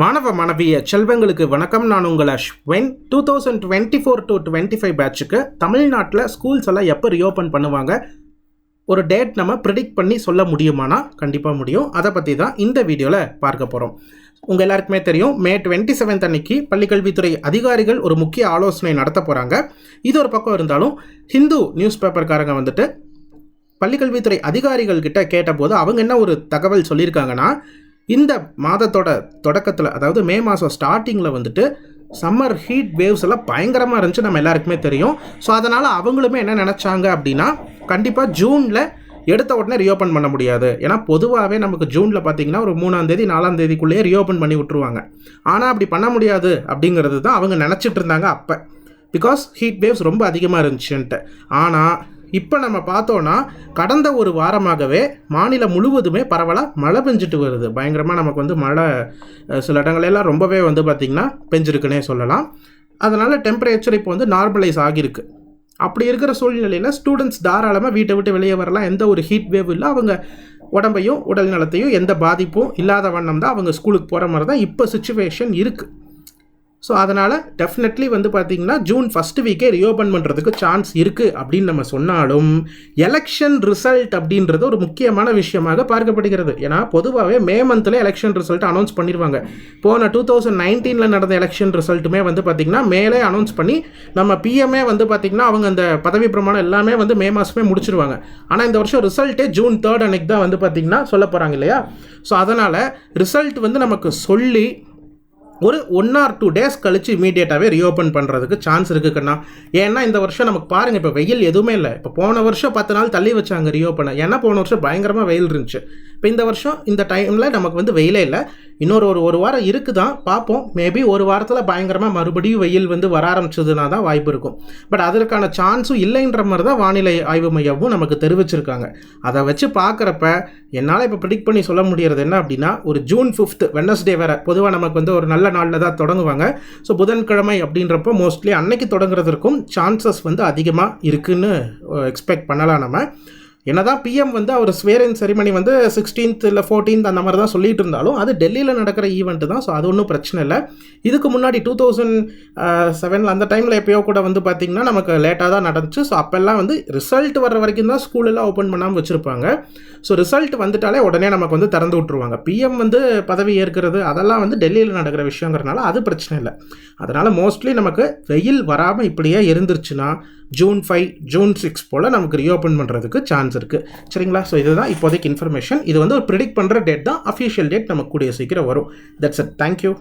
மாணவ மாணவிய செல்வங்களுக்கு வணக்கம். நான் உங்கள் Ashwin two thousand twenty four to twenty five பேட்சுக்கு தமிழ்நாட்டில் ஸ்கூல்ஸ் எல்லாம் எப்போ ரீஓப்பன் பண்ணுவாங்க? ஒரு டேட் நம்ம ப்ரிடிக்ட் பண்ணி சொல்ல முடியுமானா? கண்டிப்பாக முடியும். அதை பற்றி தான் இந்த வீடியோவில் பார்க்க போகிறோம் உங்கள் எல்லாருக்குமே தெரியும் மே டுவெண்ட்டி செவன்த் அன்னைக்கு பள்ளிக்கல்வித்துறை அதிகாரிகள் ஒரு முக்கிய ஆலோசனை நடத்த போகிறாங்க இது ஒரு பக்கம் இருந்தாலும் ஹிந்து நியூஸ் பேப்பர்காரங்க வந்துட்டு பள்ளிக்கல்வித்துறை அதிகாரிகள் கிட்ட கேட்டபோது அவங்க என்ன ஒரு தகவல் சொல்லியிருக்காங்கன்னா இந்த மாதத்தோட தொடக்கத்தில் அதாவது மே மாதம் ஸ்டார்டிங்கில் வந்துட்டு சம்மர் ஹீட் வேவ்ஸ் எல்லாம் பயங்கரமாக இருந்துச்சு நம்ம எல்லாருக்குமே தெரியும். ஸோ அதனால் அவங்களுமே என்ன நினச்சாங்க அப்படின்னா கண்டிப்பாக ஜூனில் எடுத்த உடனே ரீஓப்பன் பண்ண முடியாது. ஏன்னா பொதுவாகவே நமக்கு ஜூனில் பார்த்தீங்கன்னா ஒரு மூணாம் தேதி நாலாம் தேதிக்குள்ளேயே ரீஓப்பன் பண்ணி விட்ருவாங்க ஆனால் அப்படி பண்ண முடியாது அப்படிங்கிறது தான் அவங்க நினச்சிட்டு இருந்தாங்க அப்போ. பிகாஸ் ஹீட் வேவ்ஸ் ரொம்ப அதிகமாக இருந்துச்சுன்ட்டு. ஆனால் இப்போ நம்ம பார்த்தோன்னா கடந்த ஒரு வாரமாகவே மாநிலம் முழுவதுமே பரவலாக மழை பெஞ்சிட்டு வருது. பயங்கரமாக நமக்கு வந்து மழை சில இடங்களெல்லாம் ரொம்பவே வந்து பார்த்திங்கன்னா பெஞ்சிருக்குன்னே சொல்லலாம். அதனால் டெம்பரேச்சர் இப்போ வந்து நார்மலைஸ் ஆகியிருக்கு. அப்படி இருக்கிற சூழ்நிலையில் ஸ்டூடெண்ட்ஸ் தாராளமாக வீட்டை விட்டு வெளியே வரலாம். எந்த ஒரு ஹீட் வேவ் இல்லை. அவங்க உடம்பையும் உடல் நலத்தையும் எந்த பாதிப்பும் இல்லாத வண்ணம் தான் அவங்க ஸ்கூலுக்கு போகிற மாதிரி தான் இப்போ சுச்சுவேஷன் இருக்குது ஸோ அதனால் டெஃபினெட்லி வந்து பார்த்திங்கன்னா ஜூன் ஃபஸ்ட் வீக்கே ரீஓப்பன் பண்ணுறதுக்கு சான்ஸ் இருக்குது அப்படின்னு நம்ம சொன்னாலும் எலெக்ஷன் ரிசல்ட் அப்படின்றது ஒரு முக்கியமான விஷயமாக பார்க்கப்படுகிறது. ஏன்னா பொதுவாகவே மே மந்தில் எலெக்ஷன் ரிசல்ட் அனௌன்ஸ் பண்ணிடுவாங்க போன டூ தௌசண்ட் நைன்டீனில் நடந்த எலெக்ஷன் ரிசல்ட்டுமே வந்து பார்த்திங்கன்னா மேலே அனௌன்ஸ் பண்ணி நம்ம பிஎம்ஏ வந்து பார்த்திங்கன்னா அவங்க அந்த பதவி பிரமாணம் எல்லாமே வந்து மே மாதமே முடிச்சிருவாங்க. ஆனால் இந்த வருஷம் ரிசல்ட்டே ஜூன் தேர்ட் அன்னைக்கு தான் வந்து பார்த்திங்கன்னா சொல்ல போகிறாங்க இல்லையா? ஸோ அதனால் ரிசல்ட் வந்து நமக்கு சொல்லி ஒரு ஒன் ஆர் டூ டேஸ் கழிச்சு இமீடியட்டாகவே ரீஓப்பன் பண்ணுறதுக்கு சான்ஸ் இருக்குது கண்ணா. ஏன்னா இந்த வருஷம் நமக்கு பாருங்கள் இப்போ வெயில் எதுவுமே இல்லை. இப்போ போன வருஷம் பத்து நாள் தள்ளி வச்சாங்க ரீஓப்பனை ஏன்னா போன வருஷம் பயங்கரமாக வெயில் இருந்துச்சு. இப்போ இந்த வருஷம் இந்த டைமில் நமக்கு வந்து வெயிலே இல்லை. இன்னொரு ஒரு ஒரு வாரம் இருக்குதான் பார்ப்போம். மேபி ஒரு வாரத்தில் பயங்கரமாக மறுபடியும் வெயில் வந்து வர ஆரம்பிச்சதுனா தான் வாய்ப்பு இருக்கும். பட் அதற்கான சான்ஸும் இல்லைன்ற மாதிரி தான் வானிலை ஆய்வு மையமும் நமக்கு தெரிவிச்சிருக்காங்க. அதை வச்சு பார்க்குறப்ப என்னால் இப்போ ப்ரிடிக் பண்ணி சொல்ல முடியறது என்ன அப்படின்னா ஒரு ஜூன் ஃபிஃப்த் வெனஸ்டே வேறு பொதுவாக நமக்கு வந்து ஒரு நல்ல நாளில் தான் தொடங்குவாங்க. ஸோ புதன்கிழமை அப்படின்றப்போ மோஸ்ட்லி அன்னைக்கு தொடங்குறதற்கும் சான்சஸ் வந்து அதிகமாக இருக்குன்னு uh, எக்ஸ்பெக்ட் பண்ணலாம் நம்ம. என்னதான் பிஎம் வந்து அவர் ஸ்வேரின் செரிமனி வந்து சிக்ஸ்டீன்த் இல்லை ஃபோர்டீன்த் அந்த மாதிரி தான் சொல்லிட்டு இருந்தாலும் அது டெல்லியில் நடக்கிற ஈவெண்ட்டு தான். ஸோ அது ஒன்றும் பிரச்சனை இல்லை. இதுக்கு முன்னாடி டூ தௌசண்ட் செவனில் அந்த டைமில் எப்பயோ கூட வந்து பார்த்திங்கன்னா நமக்கு லேட்டாக தான் நடந்துச்சு. ஸோ அப்போல்லாம் வந்து ரிசல்ட் வர வரைக்கும் தான் ஸ்கூலெல்லாம் ஓப்பன் பண்ணாமல் வச்சுருப்பாங்க. ஸோ ரிசல்ட் வந்துட்டாலே உடனே நமக்கு வந்து திறந்து விட்ருவாங்க பிஎம் வந்து பதவி ஏற்கிறது அதெல்லாம் வந்து டெல்லியில் நடக்கிற விஷயங்கிறனால அது பிரச்சனை இல்லை. அதனால் மோஸ்ட்லி நமக்கு வெயில் வராமல் இப்படியே இருந்துருச்சுன்னா ஜூன் ஃபைவ் ஜூன் சிக்ஸ் போல் நமக்கு ரீஓப்பன் பண்ணுறதுக்கு சான்ஸ் இருக்குது சரிங்களா? ஸோ இதுதான் இப்போதைக்கு இன்ஃபர்மேஷன் இது வந்து ஒரு ப்ரிடிக்ட் பண்ணுற டேட் தான் அஃபிஷியல் டேட் நமக்கு கூடிய சீக்கிரம் வரும். That's it thank you